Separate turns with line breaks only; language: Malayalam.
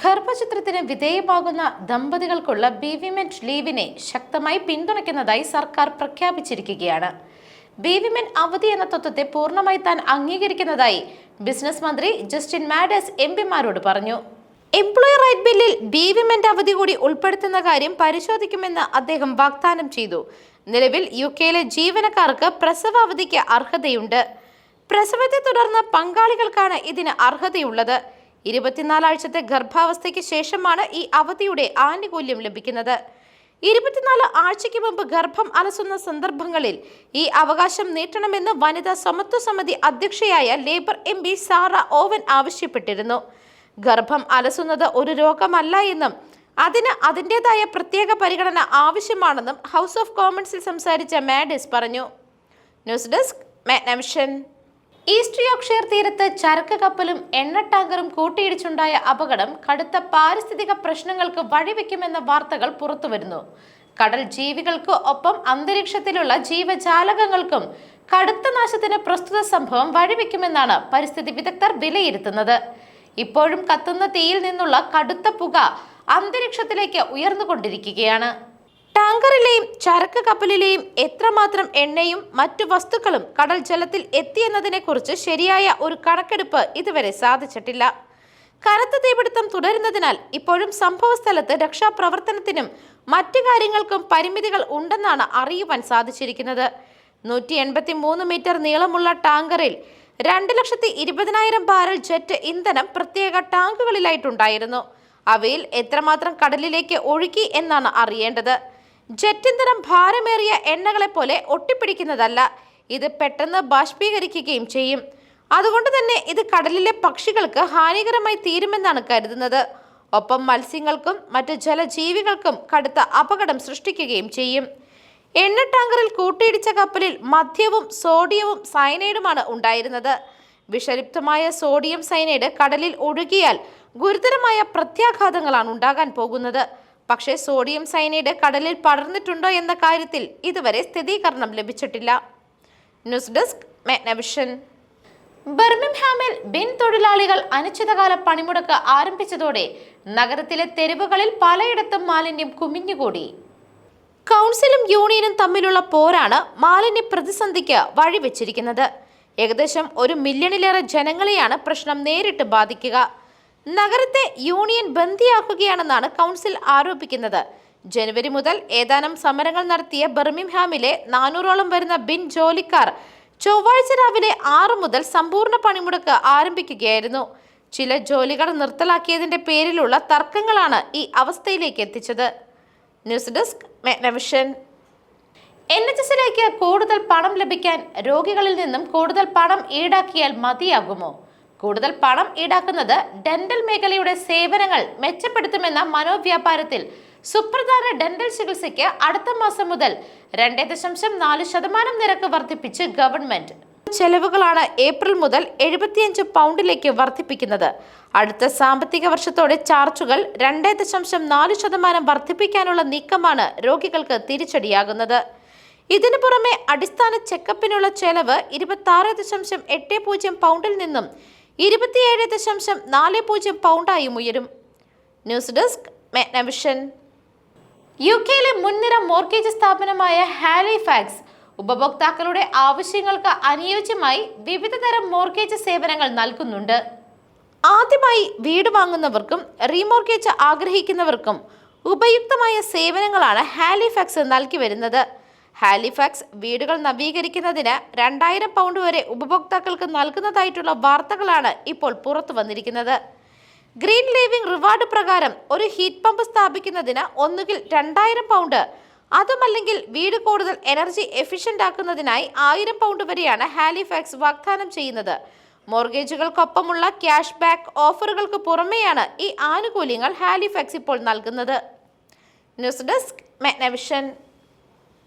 ഗർഭചിത്രത്തിന് വിധേയമാകുന്ന ദമ്പതികൾക്കുള്ള ബീവിമെന്റ് ലീവിനെ ശക്തമായി പിന്തുണയ്ക്കുന്നതായി സർക്കാർ പ്രഖ്യാപിച്ചിരിക്കുകയാണ്. ബീവിമെന്റ് അവധി എന്ന തത്വത്തെ പൂർണമായി താൻ അംഗീകരിക്കുന്നതായി ബിസിനസ് മന്ത്രി ജസ്റ്റിൻ മാഡസ് എം പിമാരോട് പറഞ്ഞു. എംപ്ലോയർ റൈറ്റ് ബില്ലിൽ ബീവിമെന്റ് അവധി കൂടി ഉൾപ്പെടുത്തുന്ന കാര്യം പരിശോധിക്കുമെന്ന് അദ്ദേഹം വാഗ്ദാനം ചെയ്തു. നിലവിൽ യു കെയിലെ ജീവനക്കാർക്ക് പ്രസവ അവധിക്ക് അർഹതയുണ്ട്. പ്രസവത്തെ തുടർന്ന് പങ്കാളികൾക്കാണ് ഇതിന് അർഹതയുള്ളത്. ഇരുപത്തിനാലാഴ്ചത്തെ ഗർഭാവസ്ഥയ്ക്ക് ശേഷമാണ് ഈ അവധിയുടെ ആനുകൂല്യം ലഭിക്കുന്നത്. ഇരുപത്തിനാല് ആഴ്ചയ്ക്ക് മുമ്പ് ഗർഭം അലസുന്ന സന്ദർഭങ്ങളിൽ ഈ അവകാശം നീട്ടണമെന്ന് വനിതാ സമത്വ സമിതി അധ്യക്ഷയായ labour M P Sarah Owen ആവശ്യപ്പെട്ടിരുന്നു. ഗർഭം അലസുന്നത് ഒരു രോഗമല്ല എന്നും അതിന് അതിന്റെതായ പ്രത്യേക പരിഗണന ആവശ്യമാണെന്നും ഹൗസ് ഓഫ് കോമൺസിൽ സംസാരിച്ച മാഡിസ് പറഞ്ഞു. News desk Magnavision. East Yorkshire തീരത്ത് ചരക്ക് കപ്പലും എണ്ണ ടാങ്കറും കൂട്ടിയിടിച്ചുണ്ടായ അപകടം കടുത്ത പാരിസ്ഥിതിക പ്രശ്നങ്ങൾക്ക് വഴിവെക്കുമെന്ന വാർത്തകൾ പുറത്തുവരുന്നു. കടൽ ജീവികൾക്ക് ഒപ്പം അന്തരീക്ഷത്തിലുള്ള ജീവജാലകങ്ങൾക്കും കടുത്ത നാശത്തിന് പ്രസ്തുത സംഭവം വഴിവെക്കുമെന്നാണ് പരിസ്ഥിതി വിദഗ്ധർ വിലയിരുത്തുന്നത്. ഇപ്പോഴും കത്തുന്ന തീയിൽ നിന്നുള്ള കടുത്ത പുക അന്തരീക്ഷത്തിലേക്ക് ഉയർന്നുകൊണ്ടിരിക്കുകയാണ്. ടാങ്കറിലെയും ചരക്ക് കപ്പലിലെയും എത്രമാത്രം എണ്ണയും മറ്റു വസ്തുക്കളും കടൽ ജലത്തിൽ എത്തിയെന്നതിനെക്കുറിച്ച് ശരിയായ ഒരു കണക്കെടുപ്പ് ഇതുവരെ സാധിച്ചിട്ടില്ല. കനത്ത തീപിടുത്തം തുടരുന്നതിനാൽ ഇപ്പോഴും സംഭവസ്ഥലത്ത് രക്ഷാപ്രവർത്തനത്തിനും മറ്റു കാര്യങ്ങൾക്കും പരിമിതികൾ ഉണ്ടെന്നാണ് അറിയുവാൻ സാധിച്ചിരിക്കുന്നത്. നൂറ്റി എൺപത്തി മൂന്ന് മീറ്റർ നീളമുള്ള ടാങ്കറിൽ രണ്ട് ലക്ഷത്തി ഇരുപതിനായിരം ബാരൽ ജെറ്റ് ഇന്ധനം പ്രത്യേക ടാങ്കുകളിലായിട്ടുണ്ടായിരുന്നു. അവയിൽ എത്രമാത്രം കടലിലേക്ക് ഒഴുകി എന്നാണ് അറിയേണ്ടത്. ജെറ്റ് ഇന്ധനം ഭാരമേറിയ എണ്ണകളെ പോലെ ഒട്ടിപ്പിടിക്കുന്നതല്ല. ഇത് പെട്ടെന്ന് ബാഷ്പീകരിക്കുകയും ചെയ്യും. അതുകൊണ്ട് തന്നെ ഇത് കടലിലെ പക്ഷികൾക്ക് ഹാനികരമായി തീരുമെന്നാണ് കരുതുന്നത്. ഒപ്പം മത്സ്യങ്ങൾക്കും മറ്റ് ജലജീവികൾക്കും കടുത്ത അപകടം സൃഷ്ടിക്കുകയും ചെയ്യും. എണ്ണ ടാങ്കറിൽ കൂട്ടിയിടിച്ച കപ്പലിൽ മദ്യവും സോഡിയവും സയനൈഡുമാണ് ഉണ്ടായിരുന്നത്. വിഷലിപ്തമായ സോഡിയം സയനൈഡ് കടലിൽ ഒഴുകിയാൽ ഗുരുതരമായ പ്രത്യാഘാതങ്ങളാണ് ഉണ്ടാകാൻ പോകുന്നത്. പക്ഷേ സോഡിയം സൈനൈഡ് കടലിൽ പടർന്നിട്ടുണ്ടോ എന്ന കാര്യത്തിൽ ഇതുവരെ സ്ഥിരീകരണം ലഭിച്ചിട്ടില്ല. News desk Magnavision. ബർമിംഹാമിൽ ബിൻ തൊഴിലാളികൾ അനിശ്ചിതകാല പണിമുടക്ക് ആരംഭിച്ചതോടെ നഗരത്തിലെ തെരുവുകളിൽ പലയിടത്തും മാലിന്യം കുമിഞ്ഞുകൂടി. കൗൺസിലും യൂണിയനും തമ്മിലുള്ള പോരാണ് മാലിന്യ പ്രതിസന്ധിക്ക് വഴിവെച്ചിരിക്കുന്നത്. ഏകദേശം ഒരു മില്യണിലേറെ ജനങ്ങളെയാണ് പ്രശ്നം നേരിട്ട് ബാധിക്കുക. നഗരത്തെ യൂണിയൻ ബന്ദിയാക്കുകയാണെന്നാണ് കൗൺസിൽ ആരോപിക്കുന്നത്. ജനുവരി മുതൽ ഏതാനും സമരങ്ങൾ നടത്തിയ ബർമിംഹാമിലെ നാനൂറോളം വരുന്ന ബിൻ ജോലിക്കാർ ചൊവ്വാഴ്ച രാവിലെ ആറു മുതൽ സമ്പൂർണ പണിമുടക്ക് ആരംഭിക്കുകയായിരുന്നു. ചില ജോലികൾ നിർത്തലാക്കിയതിന്റെ പേരിലുള്ള തർക്കങ്ങളാണ് ഈ അവസ്ഥയിലേക്ക് എത്തിച്ചത്. ന്യൂസ് ഡെസ്ക് എൻ എച്ച് എസിലേക്ക് കൂടുതൽ പണം ലഭിക്കാൻ രോഗികളിൽ നിന്നും കൂടുതൽ പണം ഈടാക്കിയാൽ മതിയാകുമോ? കൂടുതൽ പണം ഈടാക്കുന്നത് ഡെന്റൽ മേഖലയുടെ സേവനങ്ങൾ മെച്ചപ്പെടുത്തുമെന്ന മനോവ്യാപാരത്തിൽ സുപ്രധാന ഡെന്റൽ ചികിത്സയ്ക്ക് അടുത്ത മാസം മുതൽ രണ്ടേ ദശാംശം നാല് ശതമാനം നിരക്ക് വർദ്ധിപ്പിച്ച് ഗവൺമെന്റ്. ചെലവുകളാണ് ഏപ്രിൽ മുതൽ എഴുപത്തിയഞ്ച് പൗണ്ടിലേക്ക് വർദ്ധിപ്പിക്കുന്നത്. അടുത്ത സാമ്പത്തിക വർഷത്തോടെ ചാർജുകൾ രണ്ടേ ദശാംശം നാല് ശതമാനം വർദ്ധിപ്പിക്കാനുള്ള നീക്കമാണ് രോഗികൾക്ക് തിരിച്ചടിയാകുന്നത്. ഇതിനു പുറമെ അടിസ്ഥാന ചെക്കപ്പിനുള്ള ചെലവ് ഇരുപത്തി ആറ് ദശാംശം എട്ട് പൂജ്യം പൗണ്ടിൽ നിന്നും ഇരുപത്തിയേഴ് ദശാംശം നാല് പൂജ്യം പൗണ്ടായും ഉയരും. ന്യൂസ് ഡെസ്ക് മെഗ്നവിഷൻ യു കെയിലെ മുൻനിര മോർഗേജ് സ്ഥാപനമായ ഹാലിഫാക്സ് ഉപഭോക്താക്കളുടെ ആവശ്യങ്ങൾക്ക് അനുയോജ്യമായി വിവിധ തരം മോർഗേജ് സേവനങ്ങൾ നൽകുന്നുണ്ട്. ആദ്യമായി വീട് വാങ്ങുന്നവർക്കും റീമോർഗേജ് ആഗ്രഹിക്കുന്നവർക്കും ഉപയുക്തമായ സേവനങ്ങളാണ് ഹാലിഫാക്സ് നൽകി വരുന്നത്. ഹാലിഫാക്സ് വീടുകൾ നവീകരിക്കുന്നതിന് രണ്ടായിരം പൗണ്ട് വരെ ഉപഭോക്താക്കൾക്ക് നൽകുന്നതായിട്ടുള്ള വാർത്തകളാണ് ഇപ്പോൾ പുറത്തു വന്നിരിക്കുന്നത്. ഗ്രീൻ ലിവിംഗ് റിവാർഡ് പ്രകാരം ഒരു ഹീറ്റ് പമ്പ് സ്ഥാപിക്കുന്നതിന് ഒന്നുകിൽ രണ്ടായിരം പൗണ്ട് അതുമല്ലെങ്കിൽ വീട് കൂടുതൽ എനർജി എഫിഷ്യന്റ് ആക്കുന്നതിനായി ആയിരം പൗണ്ട് വരെയാണ് ഹാലിഫാക്സ് വാഗ്ദാനം ചെയ്യുന്നത്. മോർഗേജുകൾക്കൊപ്പമുള്ള ക്യാഷ് ബാക്ക് ഓഫറുകൾക്ക് പുറമെയാണ് ഈ ആനുകൂല്യങ്ങൾ ഹാലിഫാക്സ് ഇപ്പോൾ നൽകുന്നത്. News desk Magnavision